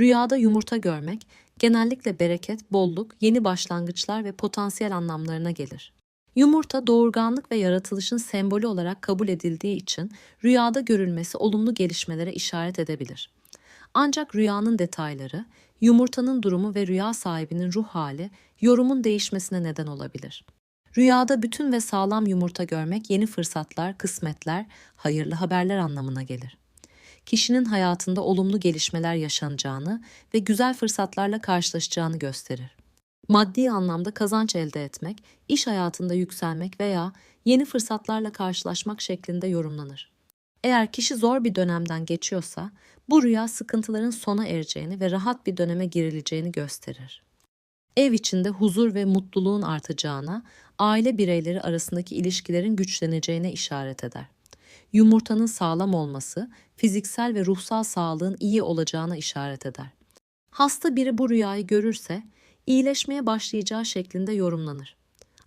Rüyada yumurta görmek genellikle bereket, bolluk, yeni başlangıçlar ve potansiyel anlamlarına gelir. Yumurta doğurganlık ve yaratılışın sembolü olarak kabul edildiği için rüyada görülmesi olumlu gelişmelere işaret edebilir. Ancak rüyanın detayları, yumurtanın durumu ve rüya sahibinin ruh hali yorumun değişmesine neden olabilir. Rüyada bütün ve sağlam yumurta görmek yeni fırsatlar, kısmetler, hayırlı haberler anlamına gelir. Kişinin hayatında olumlu gelişmeler yaşanacağını ve güzel fırsatlarla karşılaşacağını gösterir. Maddi anlamda kazanç elde etmek, iş hayatında yükselmek veya yeni fırsatlarla karşılaşmak şeklinde yorumlanır. Eğer kişi zor bir dönemden geçiyorsa, bu rüya sıkıntıların sona ereceğini ve rahat bir döneme girileceğini gösterir. Ev içinde huzur ve mutluluğun artacağına, aile bireyleri arasındaki ilişkilerin güçleneceğine işaret eder. Yumurtanın sağlam olması, fiziksel ve ruhsal sağlığın iyi olacağına işaret eder. Hasta biri bu rüyayı görürse, iyileşmeye başlayacağı şeklinde yorumlanır.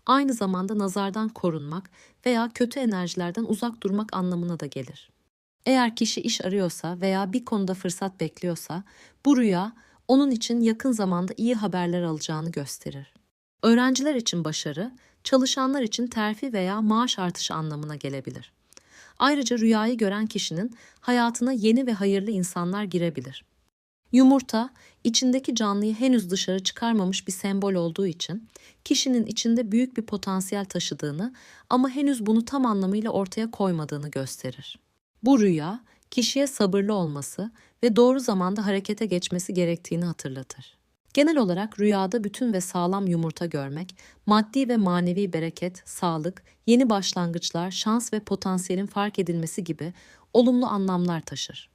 Aynı zamanda nazardan korunmak veya kötü enerjilerden uzak durmak anlamına da gelir. Eğer kişi iş arıyorsa veya bir konuda fırsat bekliyorsa, bu rüya onun için yakın zamanda iyi haberler alacağını gösterir. Öğrenciler için başarı, çalışanlar için terfi veya maaş artışı anlamına gelebilir. Ayrıca rüyayı gören kişinin hayatına yeni ve hayırlı insanlar girebilir. Yumurta, içindeki canlıyı henüz dışarı çıkarmamış bir sembol olduğu için kişinin içinde büyük bir potansiyel taşıdığını ama henüz bunu tam anlamıyla ortaya koymadığını gösterir. Bu rüya, kişiye sabırlı olması ve doğru zamanda harekete geçmesi gerektiğini hatırlatır. Genel olarak rüyada bütün ve sağlam yumurta görmek, maddi ve manevi bereket, sağlık, yeni başlangıçlar, şans ve potansiyelin fark edilmesi gibi olumlu anlamlar taşır.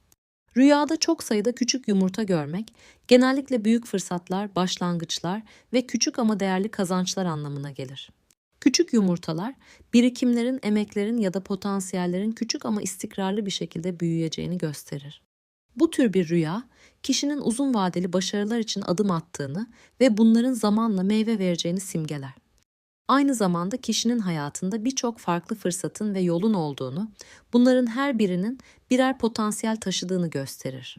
Rüyada çok sayıda küçük yumurta görmek, genellikle büyük fırsatlar, başlangıçlar ve küçük ama değerli kazançlar anlamına gelir. Küçük yumurtalar, birikimlerin, emeklerin ya da potansiyellerin küçük ama istikrarlı bir şekilde büyüyeceğini gösterir. Bu tür bir rüya, kişinin uzun vadeli başarılar için adım attığını ve bunların zamanla meyve vereceğini simgeler. Aynı zamanda kişinin hayatında birçok farklı fırsatın ve yolun olduğunu, bunların her birinin birer potansiyel taşıdığını gösterir.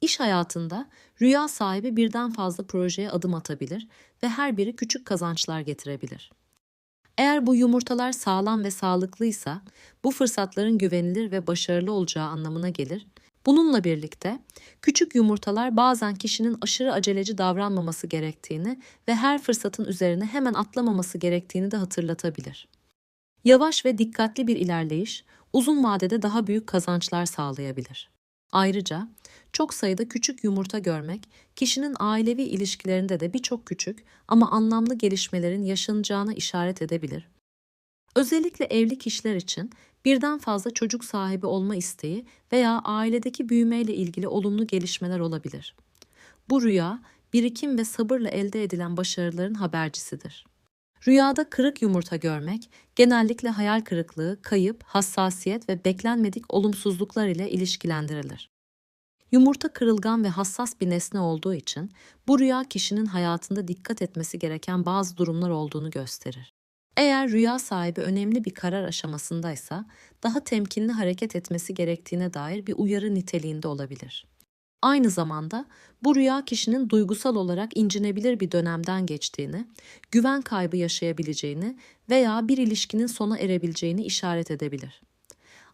İş hayatında rüya sahibi birden fazla projeye adım atabilir ve her biri küçük kazançlar getirebilir. Eğer bu yumurtalar sağlam ve sağlıklıysa, bu fırsatların güvenilir ve başarılı olacağı anlamına gelir Bununla birlikte küçük yumurtalar bazen kişinin aşırı aceleci davranmaması gerektiğini ve her fırsatın üzerine hemen atlamaması gerektiğini de hatırlatabilir. Yavaş ve dikkatli bir ilerleyiş uzun vadede daha büyük kazançlar sağlayabilir. Ayrıca çok sayıda küçük yumurta görmek kişinin ailevi ilişkilerinde de birçok küçük ama anlamlı gelişmelerin yaşanacağına işaret edebilir. Özellikle evli kişiler için birden fazla çocuk sahibi olma isteği veya ailedeki büyümeyle ilgili olumlu gelişmeler olabilir. Bu rüya, birikim ve sabırla elde edilen başarıların habercisidir. Rüyada kırık yumurta görmek, genellikle hayal kırıklığı, kayıp, hassasiyet ve beklenmedik olumsuzluklar ile ilişkilendirilir. Yumurta kırılgan ve hassas bir nesne olduğu için bu rüya kişinin hayatında dikkat etmesi gereken bazı durumlar olduğunu gösterir. Eğer rüya sahibi önemli bir karar aşamasındaysa daha temkinli hareket etmesi gerektiğine dair bir uyarı niteliğinde olabilir. Aynı zamanda bu rüya kişinin duygusal olarak incinebilir bir dönemden geçtiğini, güven kaybı yaşayabileceğini veya bir ilişkinin sona erebileceğini işaret edebilir.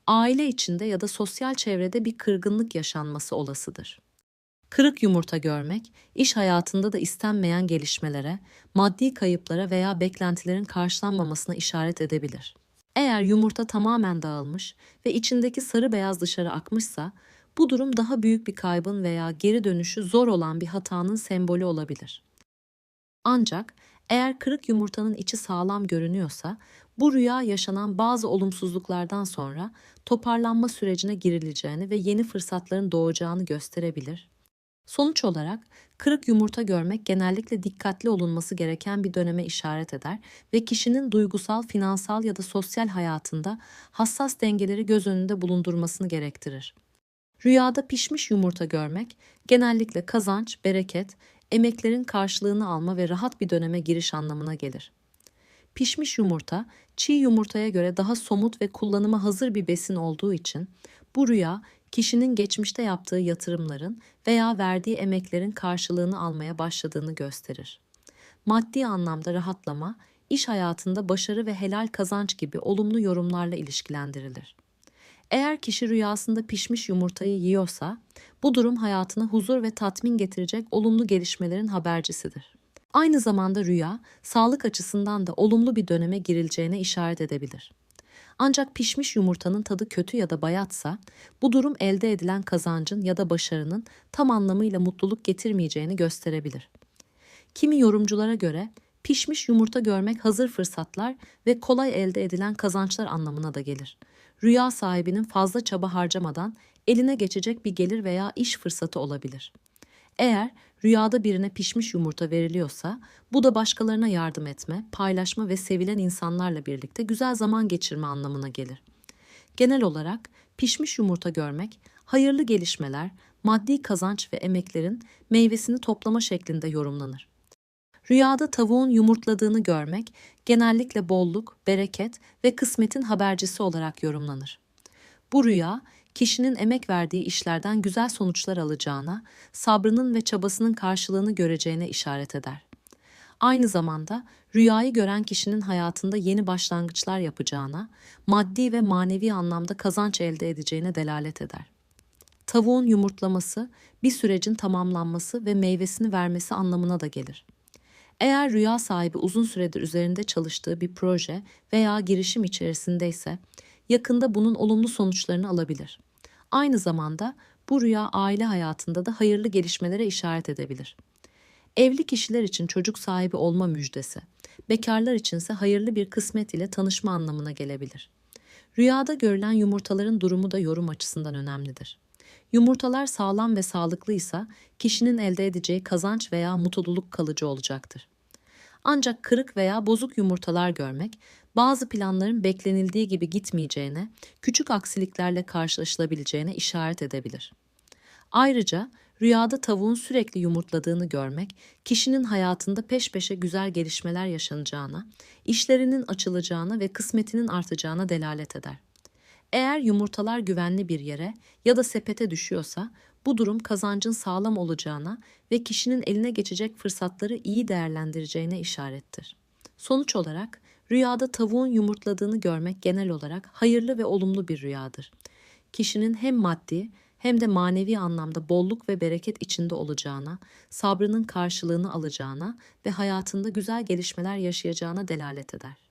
Aile içinde ya da sosyal çevrede bir kırgınlık yaşanması olasıdır. Kırık yumurta görmek, iş hayatında da istenmeyen gelişmelere, maddi kayıplara veya beklentilerin karşılanmamasına işaret edebilir. Eğer yumurta tamamen dağılmış ve içindeki sarı beyaz dışarı akmışsa, bu durum daha büyük bir kaybın veya geri dönüşü zor olan bir hatanın sembolü olabilir. Ancak eğer kırık yumurtanın içi sağlam görünüyorsa, bu rüya yaşanan bazı olumsuzluklardan sonra toparlanma sürecine girileceğini ve yeni fırsatların doğacağını gösterebilir Sonuç olarak kırık yumurta görmek genellikle dikkatli olunması gereken bir döneme işaret eder ve kişinin duygusal, finansal ya da sosyal hayatında hassas dengeleri göz önünde bulundurmasını gerektirir. Rüyada pişmiş yumurta görmek genellikle kazanç, bereket, emeklerin karşılığını alma ve rahat bir döneme giriş anlamına gelir. Pişmiş yumurta, çiğ yumurtaya göre daha somut ve kullanıma hazır bir besin olduğu için bu rüya kişinin geçmişte yaptığı yatırımların veya verdiği emeklerin karşılığını almaya başladığını gösterir. Maddi anlamda rahatlama, iş hayatında başarı ve helal kazanç gibi olumlu yorumlarla ilişkilendirilir. Eğer kişi rüyasında pişmiş yumurtayı yiyorsa, bu durum hayatına huzur ve tatmin getirecek olumlu gelişmelerin habercisidir. Aynı zamanda rüya, sağlık açısından da olumlu bir döneme girileceğine işaret edebilir. Ancak pişmiş yumurtanın tadı kötü ya da bayatsa, bu durum elde edilen kazancın ya da başarının tam anlamıyla mutluluk getirmeyeceğini gösterebilir. Kimi yorumculara göre pişmiş yumurta görmek hazır fırsatlar ve kolay elde edilen kazançlar anlamına da gelir. Rüya sahibinin fazla çaba harcamadan eline geçecek bir gelir veya iş fırsatı olabilir. Eğer rüyada birine pişmiş yumurta veriliyorsa, bu da başkalarına yardım etme, paylaşma ve sevilen insanlarla birlikte güzel zaman geçirme anlamına gelir. Genel olarak pişmiş yumurta görmek, hayırlı gelişmeler, maddi kazanç ve emeklerin meyvesini toplama şeklinde yorumlanır. Rüyada tavuğun yumurtladığını görmek genellikle bolluk, bereket ve kısmetin habercisi olarak yorumlanır. Bu rüya, kişinin emek verdiği işlerden güzel sonuçlar alacağına, sabrının ve çabasının karşılığını göreceğine işaret eder. Aynı zamanda rüyayı gören kişinin hayatında yeni başlangıçlar yapacağına, maddi ve manevi anlamda kazanç elde edeceğine delalet eder. Tavuğun yumurtlaması, bir sürecin tamamlanması ve meyvesini vermesi anlamına da gelir. Eğer rüya sahibi uzun süredir üzerinde çalıştığı bir proje veya girişim içerisindeyse, yakında bunun olumlu sonuçlarını alabilir. Aynı zamanda bu rüya aile hayatında da hayırlı gelişmelere işaret edebilir. Evli kişiler için çocuk sahibi olma müjdesi, bekarlar içinse hayırlı bir kısmet ile tanışma anlamına gelebilir. Rüyada görülen yumurtaların durumu da yorum açısından önemlidir. Yumurtalar sağlam ve sağlıklıysa kişinin elde edeceği kazanç veya mutluluk kalıcı olacaktır. Ancak kırık veya bozuk yumurtalar görmek bazı planların beklenildiği gibi gitmeyeceğine, küçük aksiliklerle karşılaşılabileceğine işaret edebilir. Ayrıca rüyada tavuğun sürekli yumurtladığını görmek, kişinin hayatında peş peşe güzel gelişmeler yaşanacağına, işlerinin açılacağına ve kısmetinin artacağına delalet eder. Eğer yumurtalar güvenli bir yere ya da sepete düşüyorsa, bu durum kazancın sağlam olacağına ve kişinin eline geçecek fırsatları iyi değerlendireceğine işarettir. Sonuç olarak rüyada tavuğun yumurtladığını görmek genel olarak hayırlı ve olumlu bir rüyadır. Kişinin hem maddi hem de manevi anlamda bolluk ve bereket içinde olacağına, sabrının karşılığını alacağına ve hayatında güzel gelişmeler yaşayacağına delalet eder.